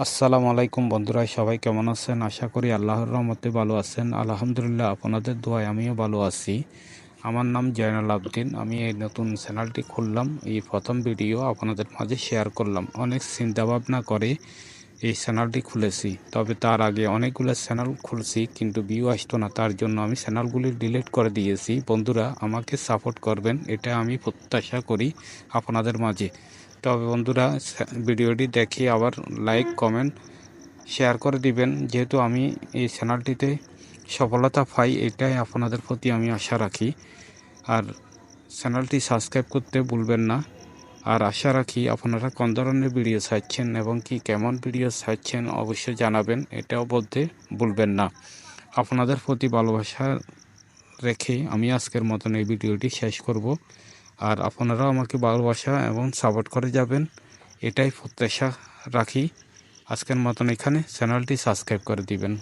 আসসালামু আলাইকুম বন্ধুরা, সবাই কেমন আছেন? আশা করি আল্লাহর রহমতে ভালো আছেন। আলহামদুলিল্লাহ, আপনাদের দোয়ায় আমিও ভালো আছি। আমার নাম জয়নাল আবদিন, আমি এই নতুন চ্যানেলটি খুললাম। এই প্রথম ভিডিও আপনাদের মাঝে শেয়ার করলাম। অনেক চিন্তা ভাবনা করে এই চ্যানেলটি খুলেছি। তবে তার আগে অনেকগুলো চ্যানেল খুলছি, কিন্তু ভিউ আসতো না। তার জন্য আমি চ্যানেলগুলি ডিলিট করে দিয়েছি। বন্ধুরা, আমাকে সাপোর্ট করবেন, এটা আমি প্রত্যাশা করি আপনাদের মাঝে। তবে বন্ধুরা ভিডিওটি দেখে আবার লাইক কমেন্ট শেয়ার করে দিবেন। যেহেতু আমি এই চ্যানেলটিতে সফলতা পাই, এটাই আপনাদের প্রতি আমি আশা রাখি। আর চ্যানেলটি সাবস্ক্রাইব করতে ভুলবেন না। আর আশা রাখি আপনারা কোন ধরনের ভিডিও চাইছেন এবং কি কেমন ভিডিও চাইছেন অবশ্যই জানাবেন, এটাও বলতে ভুলবেন না। আপনাদের প্রতি ভালোবাসা রেখে আমি আজকের মতন এই ভিডিওটি শেষ করব। আর আপনারাও আমাকে ভালোবাসা এবং সাপোর্ট করে যাবেন। এটাই প্রত্যাশা রাখি। আজকের মতন এখানে চ্যানেলটি সাবস্ক্রাইব করে দিবেন।